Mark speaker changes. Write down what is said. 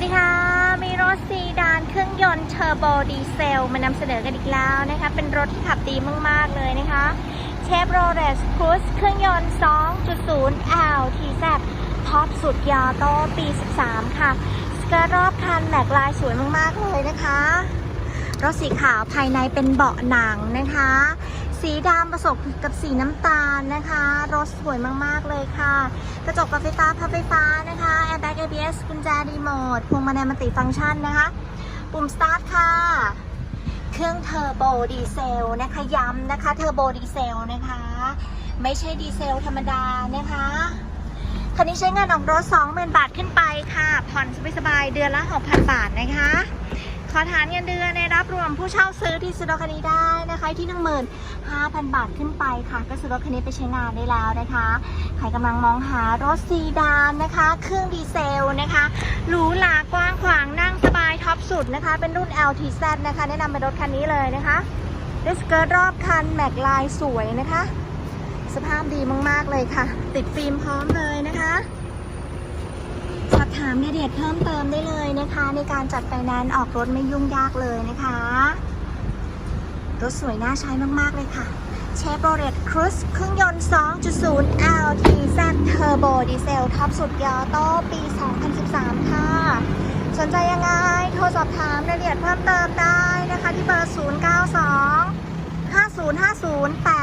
Speaker 1: วัสดีค่ะ มีรถซีดานเครื่องยนต์เทอร์โบดีเซล มานำเสนอกันอีกแล้วนะคะ เป็นรถที่ขับดีมาก ๆ เลยนะคะเชฟโรเลสครูสเครื่องยนต์ 2.0 L t z ท็อปสุดยอโต้ปี 13 ค่ะ สเกิร์ตรอบคันแม็กลายสวยมาก ๆ เลยนะคะ รถสีขาวภายในเป็นเบาะหนังนะคะ สีดำผสมกับสีน้ำตาลนะคะ รถสวยมาก ๆ เลยค่ะ กระจกปรับไฟฟ้าพับไฟฟ้านะคะแอร์แบ ก ABS กุญแจรีโมทพวงมาลัยมัลติฟังก์ชันนะคะ ปุ่มสตาร์ทค่ะ เครื่องเทอร์โบดีเซลนะคะย้ำนะคะเทอร์โบดีเซลนะคะ ไม่ใช่ดีเซลธรรมดานะคะคันนี้ใช้งานออกรถ20,000 บาทขึ้นไปค่ะ ผ่อนสบายๆเดือนละ 6,000 บาทนะคะ ขอฐานเงินเดือนในรับรวมผู้เช่าซื้อที่ซื้อรถคันนี้ได้นะคะที่15,000บาทขึ้นไปค่ะ ก็ซื้อรถคันนี้ไปใช้งานได้แล้วนะคะใครกำลังมองหารถซีดานนะคะ เครื่องดีเซลนะคะหรูหรากว้างขวางนั่งสบายท็อปสุดนะคะ เป็นรุ่น LTZ นะคะ แนะนำเป็นรถคันนี้เลยนะคะเดสเกิร์ตรอบคันแม็กลายสวยนะคะ สภาพดีมากๆเลยค่ะ ติดฟิล์มพร้อมเลยนะคะ ถามรายละเอียดเพิ่มเติมได้เลยนะคะ ในการจัดไฟแนนซ์ออกรถไม่ยุ่งยากเลยนะคะ รถสวยน่าใช้มาก ๆ เลยค่ะเชฟโรเลตครูสเครื่องยนต์ 2.0 LTZ Turbo Diesel ท็อปสุดยอโต้ปี 2013 ค่ะ สนใจยังไง โทรสอบถามรายละเอียดเพิ่มเติมได้นะคะ ที่เบอร์ 092 5050 858